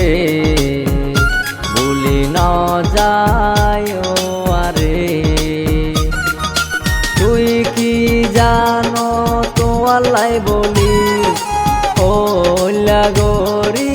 বলে বলে ন যায় আরে। তুই কি জানো তোমার লাই বলি ও লাগরি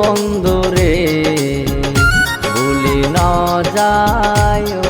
বন্ধুরে ভুলি না যায়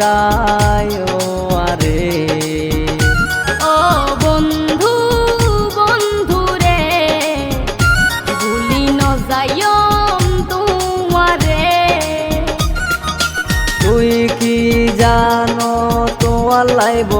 যায় আরে। ও বন্ধু বন্ধু রে, ভুলি ন যায় তোমারে। তুই কি জানো তোমার লাইব